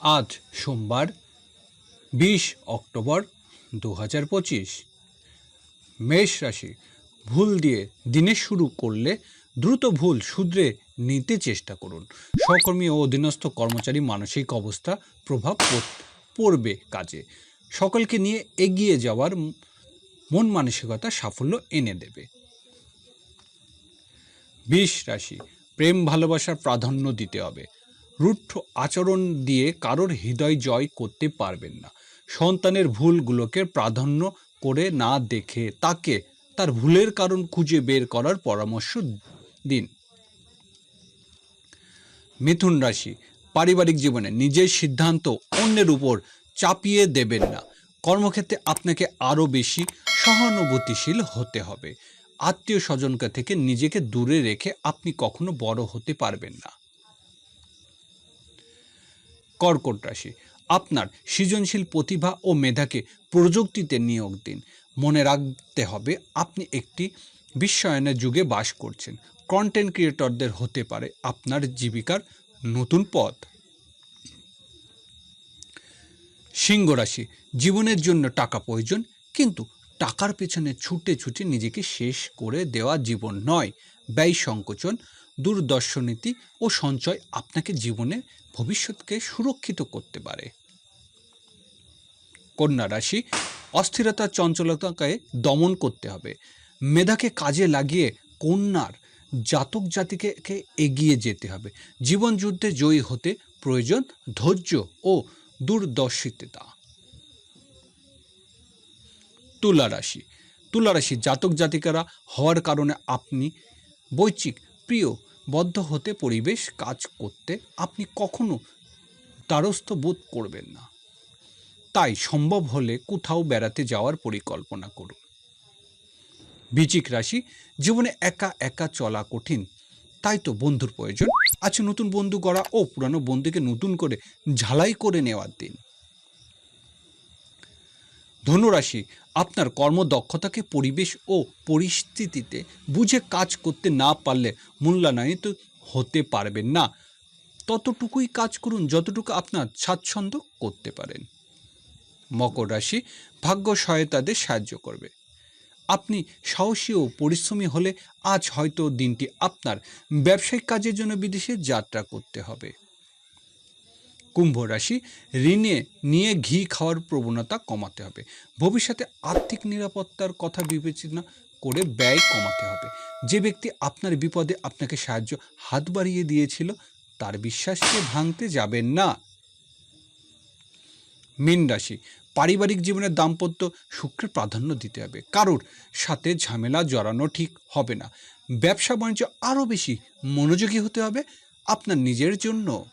আজ সোমবার, বিশ অক্টোবর দু হাজার পঁচিশ। মেষ রাশি, ভুল দিয়ে দিনে শুরু করলে দ্রুত ভুল শুধরে নিতে চেষ্টা করুন। সহকর্মী ও অধীনস্থ কর্মচারী মানসিক অবস্থা, প্রভাব পড়- পড়বে কাজে। সকলকে নিয়ে এগিয়ে যাওয়ার মন মানসিকতা সাফল্য এনে দেবে। বিষ রাশি, প্রেম ভালোবাসার প্রাধান্য দিতে হবে। রুক্ষ আচরণ দিয়ে কারোর হৃদয় জয় করতে পারবেন না। সন্তানের ভুলগুলোকে প্রাধান্য করে না দেখে তাকে তার ভুলের কারণ খুঁজে বের করার পরামর্শ দিন। মিথুন রাশি, পারিবারিক জীবনে নিজের সিদ্ধান্ত অন্যের উপর চাপিয়ে দেবেন না। কর্মক্ষেত্রে আপনাকে আরও বেশি সহানুভূতিশীল হতে হবে। আত্মীয় স্বজনকে থেকে নিজেকে দূরে রেখে আপনি কখনো বড় হতে পারবেন না। কর্কট রাশি। আপনার সৃজনশীল প্রতিভা ও মেধাকে প্রযুক্তিতে নিয়োগ দিন। মনে রাখতে হবে, আপনি একটি বিশ্বায়নের যুগে বাস করছেন। কন্টেন্ট ক্রিয়েটরদের হতে পারে আপনার জীবিকার নতুন পথ। সিংহ রাশি, জীবনের জন্য টাকা প্রয়োজন, কিন্তু টাকার পেছনে ছুটে ছুটে নিজেকে শেষ করে দেওয়া জীবন নয়। ব্যয় সংকোচন দূরদর্শনীতি ও সঞ্চয় আপনাকে জীবনে, ভবিষ্যৎকে সুরক্ষিত করতে পারে। কন্যা রাশি, অস্থিরতা চঞ্চলতাকে দমন করতে হবে। মেধাকে কাজে লাগিয়ে কন্যার জাতক জাতিকে এগিয়ে যেতে হবে। জীবন যুদ্ধে জয়ী হতে প্রয়োজন ধৈর্য ও দূরদর্শিতা। তুলা রাশি তুলা রাশি জাতক জাতিকারা হওয়ার কারণে আপনি বৈচিক প্রিয় বদ্ধ হতে পরিবেশ কাজ করতে আপনি কখনো দ্বারস্থ বোধ করবেন না। তাই সম্ভব হলে কোথাও বেড়াতে যাওয়ার পরিকল্পনা করুন। বিচিক রাশি জীবনে একা একা চলা কঠিন, তাই তো বন্ধুর প্রয়োজন। আছে নতুন বন্ধু গড়া ও পুরানো বন্ধুকে নতুন করে ঝালাই করে নেওয়ার দিন। ধনুরাশি, আপনার কর্মদক্ষতাকে পরিবেশ ও পরিস্থিতিতে বুঝে কাজ করতে না পারলে মূল্যায়নিত হতে পারবেন না। ততটুকুই কাজ করুন, যতটুকু আপনার স্বাচ্ছন্দ্য করতে পারেন। মকর রাশি, ভাগ্য সহায়তাদের সাহায্য করবে। আপনি সাহসী ও পরিশ্রমী হলে আজ হয়তো দিনটি আপনার ব্যবসায়িক কাজের জন্য বিদেশে যাত্রা করতে হবে। কুম্ভ রাশি, ঋণে নিয়ে ঘি খাওয়ার প্রবণতা কমাতে হবে। ভবিষ্যতে আর্থিক নিরাপত্তার কথা বিবেচনা করে ব্যয় কমাতে হবে। যে ব্যক্তি আপনার বিপদে আপনাকে সাহায্য হাত বাড়িয়ে দিয়েছিল, তার বিশ্বাসকে ভাঙতে যাবেন না। মীন রাশি, পারিবারিক জীবনের দাম্পত্য সুখের প্রাধান্য দিতে হবে। কারোর সাথে ঝামেলা জড়ানো ঠিক হবে না। ব্যবসা বাণিজ্য আরও বেশি মনোযোগী হতে হবে আপনার নিজের জন্য।